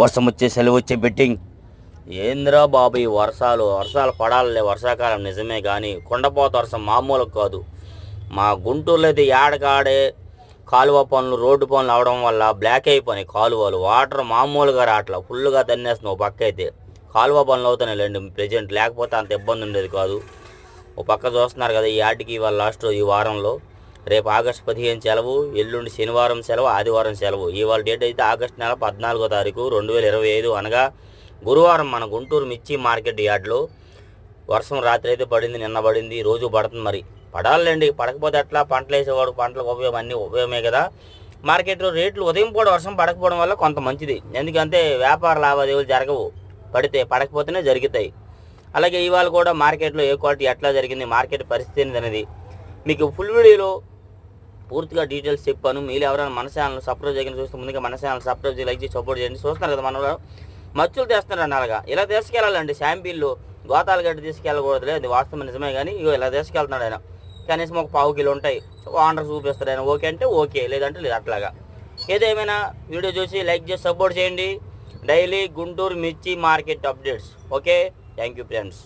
వర్షం వచ్చే సెలవు వచ్చే బెట్టింగ్ ఏంద్రా బాబు ఈ వర్షాలు? వర్షాలు పడాలలే వర్షాకాలం నిజమే కానీ కొండపోత వర్షం మామూలు కాదు. మా గుంటూరులో అయితే ఏడకాడే కాలువ పనులు రోడ్డు పనులు అవడం వల్ల బ్లాక్ అయిపోయినాయి కాలువలు. వాటర్ మామూలుగా రావట్లా ఫుల్గా తన్నేస్తున్నావు ఒక పక్క అయితే. కాలువ పనులు అవుతున్నాయి లేండి ప్రజెంట్ లేకపోతే అంత ఇబ్బంది ఉండేది కాదు. ఒక పక్క చూస్తున్నారు కదా ఈ ఆటికి వాళ్ళ లాస్ట్ ఈ వారంలో. రేపు ఆగస్టు పదిహేను సెలవు ఎల్లుండి శనివారం సెలవు ఆదివారం సెలవు. ఇవాళ డేట్ అయితే ఆగస్టు నెల పద్నాలుగో తారీఖు రెండు వేల ఇరవై ఐదు అనగా గురువారం మన గుంటూరు మిర్చి మార్కెట్ యార్డ్లో వర్షం రాత్రి అయితే పడింది నిన్న పడింది రోజు పడుతుంది మరి. పడాలండి పడకపోతే అట్లా పంటలు వేసేవాడు పంటలకు ఉపయోగం అన్నీ ఉపయోగమే కదా. మార్కెట్లో రేట్లు ఉదయం పూట వర్షం పడకపోవడం వల్ల కొంత మంచిది. ఎందుకంటే వ్యాపార లావాదేవీలు జరగవు. పడితే పడకపోతేనే జరుగుతాయి. అలాగే ఇవాళ కూడా మార్కెట్లో ఏ క్వాలిటీ ఎట్లా జరిగింది మార్కెట్ పరిస్థితి అనేది మీకు ఫుల్ వీడియోలో పూర్తిగా డీటెయిల్స్ చెప్పాను. మీరు ఎవరైనా మన ఛానల్ సబ్స్క్రైబ్ చేయకుండా చూస్తే ముందుగా మన ఛానల్ సబ్స్క్రైబ్ చేసి లైక్ చేసి సపోర్ట్ చేయండి. చూస్తున్నారు కదా మన మచ్చులు తెస్తున్నారండి అలాగా ఇలా తీసుకెళ్ళాలండి. శాంపిల్లు గోతాలు గడ్డి తీసుకెళ్ళకూడదులే. అది వాస్తవం నిజమే కానీ ఇగో ఇలా తీసుకెళ్తున్నాడు ఆయన. కనీసం ఒక పావు కిలో ఉంటాయి. ఆర్డర్ చూపిస్తాడు ఆయన. ఓకే అంటే ఓకే. లేదంటే లేదు అట్లాగా. ఏదేమైనా వీడియో చూసి లైక్ చేసి సపోర్ట్ చేయండి. డైలీ గుంటూరు మిర్చి market updates. Okay? Thank you friends.